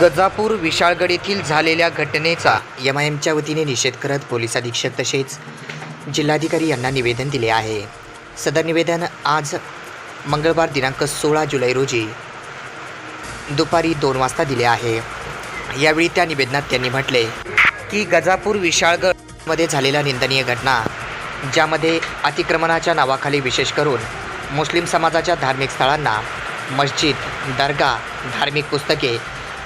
गजापूर विशाळगड येथील झालेल्या घटनेचा एम आय एमच्या वतीने निषेध करत पोलीस अधीक्षक तसेच जिल्हाधिकारी यांना निवेदन दिले आहे. सदर निवेदन आज मंगळवार दिनांक सोळा जुलै रोजी दुपारी दोन वाजता दिले आहे. यावेळी त्या निवेदनात त्यांनी म्हटले की गजापूर विशाळगडमध्ये झालेल्या निंदनीय घटना ज्यामध्ये अतिक्रमणाच्या नावाखाली विशेष करून मुस्लिम समाजाच्या धार्मिक स्थळांना मस्जिद दर्गा धार्मिक पुस्तके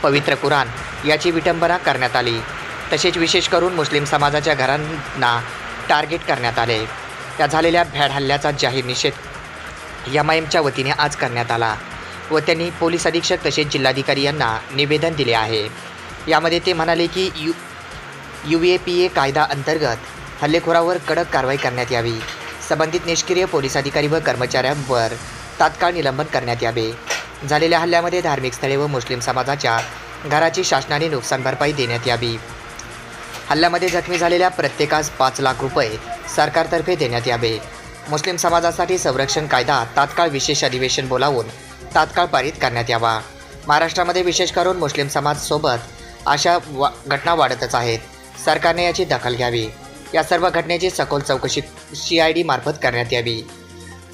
पवित्र कुराण याची विटंबना करण्यात आली. तसेच विशेष करून मुस्लिम समाजाच्या घरांना टार्गेट करण्यात आले. त्या झालेल्या भ्याड हल्ल्याचा जाहीर निषेध एम आय एमच्या वतीने आज करण्यात आला व त्यांनी पोलीस अधीक्षक तसेच जिल्हाधिकारी यांना निवेदन दिले आहे. यामध्ये ते म्हणाले की U U A P A कायदा अंतर्गत हल्लेखोरावर कडक कारवाई करण्यात यावी. संबंधित निष्क्रिय पोलीस अधिकारी व कर्मचाऱ्यांवर तात्काळ निलंबन करण्यात यावे. झालेल्या हल्ल्यामध्ये धार्मिक स्थळे व मुस्लिम समाजाच्या घराची शासनाने नुकसान भरपाई देण्यात यावी. हल्ल्यामध्ये जखमी झालेल्या प्रत्येकास पाच लाख रुपये सरकारतर्फे देण्यात यावे. मुस्लिम समाजासाठी संरक्षण कायदा तात्काळ विशेष अधिवेशन बोलावून तात्काळ पारित करण्यात यावा. महाराष्ट्रामध्ये विशेष करून मुस्लिम समाजसोबत अशा वा घटना वाढतच आहेत. सरकारने याची दखल घ्यावी. या सर्व घटनेची सखोल चौकशी सी आय डी मार्फत करण्यात यावी.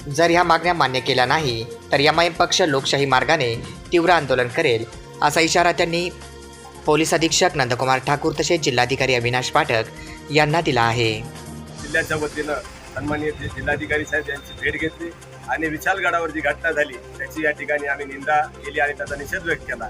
जर ह्या मागण्या मान्य केल्या नाही तर एम आय एम पक्ष लोकशाही मार्गाने तीव्र आंदोलन करेल असा इशारा त्यांनी पोलीस अधीक्षक नंदकुमार ठाकूर तसेच जिल्हाधिकारी अविनाश पाठक यांना दिला आहे. जिल्ह्याच्या वतीनं सन्माननीय जिल्हाधिकारी साहेब यांची भेट घेतली आणि विशालगडावर जी घटना झाली त्याची या ठिकाणी आम्ही निंदा केली आणि त्याचा निषेध व्यक्त केला.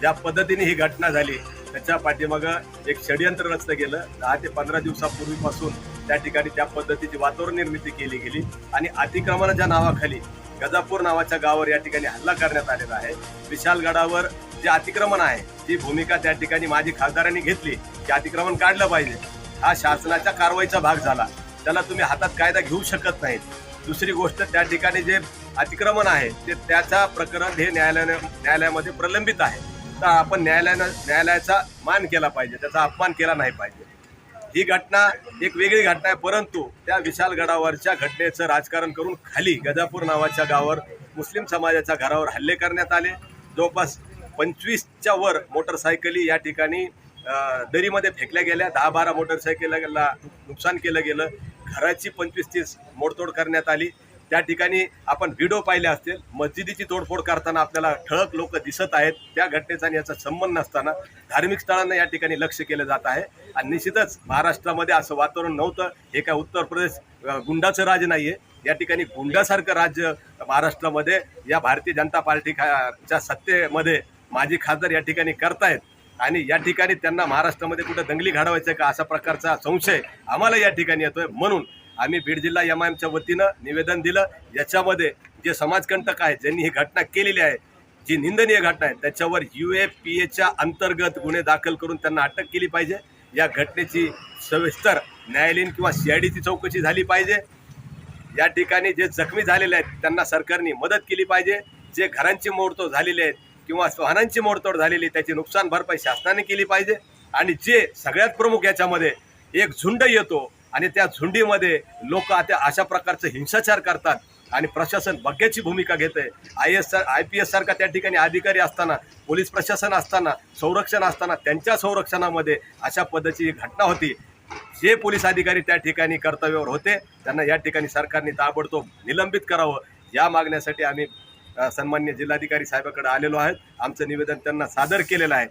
ज्या पद्धतीने ही घटना झाली त्याच्या पाठीमागं एक षडयंत्र रचलं गेलं दहा ते पंधरा दिवसापूर्वीपासून त्या ठिकाणी त्या पद्धतीची वातावरण निर्मिती केली गेली आणि अतिक्रमणाच्या नावाखाली गजापूर नावाच्या गावावर या ठिकाणी हल्ला करण्यात आलेला आहे. विशालगडावर जे अतिक्रमण आहे ती भूमिका त्या ठिकाणी माझी खासदारांनी घेतली की अतिक्रमण काढलं पाहिजे. हा शासनाच्या कारवाईचा भाग झाला. त्याला तुम्ही हातात कायदा घेऊ शकत नाहीत. दुसरी गोष्ट त्या ठिकाणी जे अतिक्रमण आहे ते त्याचा प्रकरण हे न्यायालयाने न्यायालयामध्ये प्रलंबित आहे. तर आपण न्यायालयानं न्यायालयाचा मान केला पाहिजे. त्याचा अपमान केला नाही पाहिजे. ही घटना एक वेगळी घटना आहे परंतु त्या विशालगडावरच्या घटनेचं राजकारण करून खाली गजापूर नावाच्या गावावर मुस्लिम समाजाच्या घरावर हल्ले करण्यात आले. जवळपास पंचवीसच्या वर मोटरसायकली या ठिकाणी दरीमध्ये फेकल्या गेल्या. दहा बारा मोटरसायकलला नुकसान केलं गेलं. घराची पंचवीस तीस मोडतोड करण्यात आली. त्या ठिकाणी आपण व्हिडिओ पाहिले असतील. मस्जिदीची तोडफोड करताना आपल्याला ठळक लोक दिसत आहेत. त्या घटनेचा आणि याचा संबंध नसताना धार्मिक स्थळांना या ठिकाणी लक्ष केलं जात आहे. आणि निश्चितच महाराष्ट्रामध्ये असं वातावरण नव्हतं. हे काय उत्तर प्रदेश गुंडाचं राज्य नाही आहे या ठिकाणी गुंडासारखं राज्य महाराष्ट्रामध्ये या भारतीय जनता पार्टी खा- च्या सत्तेमध्ये माजी खासदार या ठिकाणी करतायत. आणि या ठिकाणी त्यांना महाराष्ट्रामध्ये कुठं दंगली घडवायचं का असा प्रकारचा संशय आम्हाला या ठिकाणी येतोय. म्हणून आम्ही बीड जिल्हा एम आय एमच्या वतीनं निवेदन दिलं. याच्यामध्ये जे समाजकंटक आहेत ज्यांनी ही घटना केलेली आहे जी निंदनीय घटना आहे त्याच्यावर यू ए पी एच्या अंतर्गत गुन्हे दाखल करून त्यांना अटक केली पाहिजे. या घटनेची सविस्तर न्यायालयीन किंवा सी आय डीची चौकशी झाली पाहिजे. या ठिकाणी जे जखमी झालेले आहेत त्यांना सरकारने मदत केली पाहिजे. जे घरांची मोडतोड झालेली आहेत किंवा वाहनांची मोडतोड झालेली आहे, त्याची नुकसान भरपाई शासनाने केली पाहिजे. आणि जे सगळ्यात प्रमुख याच्यामध्ये एक झुंड येतो आणि त्या झुंडीमध्ये लोक आता अशा प्रकारचं हिंसाचार करतात आणि प्रशासन बग्याची भूमिका घेते I S I P S सारखा त्या ठिकाणी अधिकारी असताना पोलीस प्रशासन असताना संरक्षण असताना त्यांच्या संरक्षणामध्ये अशा पद्धतीची घटना होती. जे पोलीस अधिकारी त्या ठिकाणी कर्तव्यावर होते त्यांना या ठिकाणी सरकारने ताबडतोब निलंबित करावं. या मागण्यासाठी आम्ही सन्मान्य जिल्हाधिकारी साहेबाकडे आलेलो आहेत. आमचं निवेदन त्यांना सादर केलेलं आहे.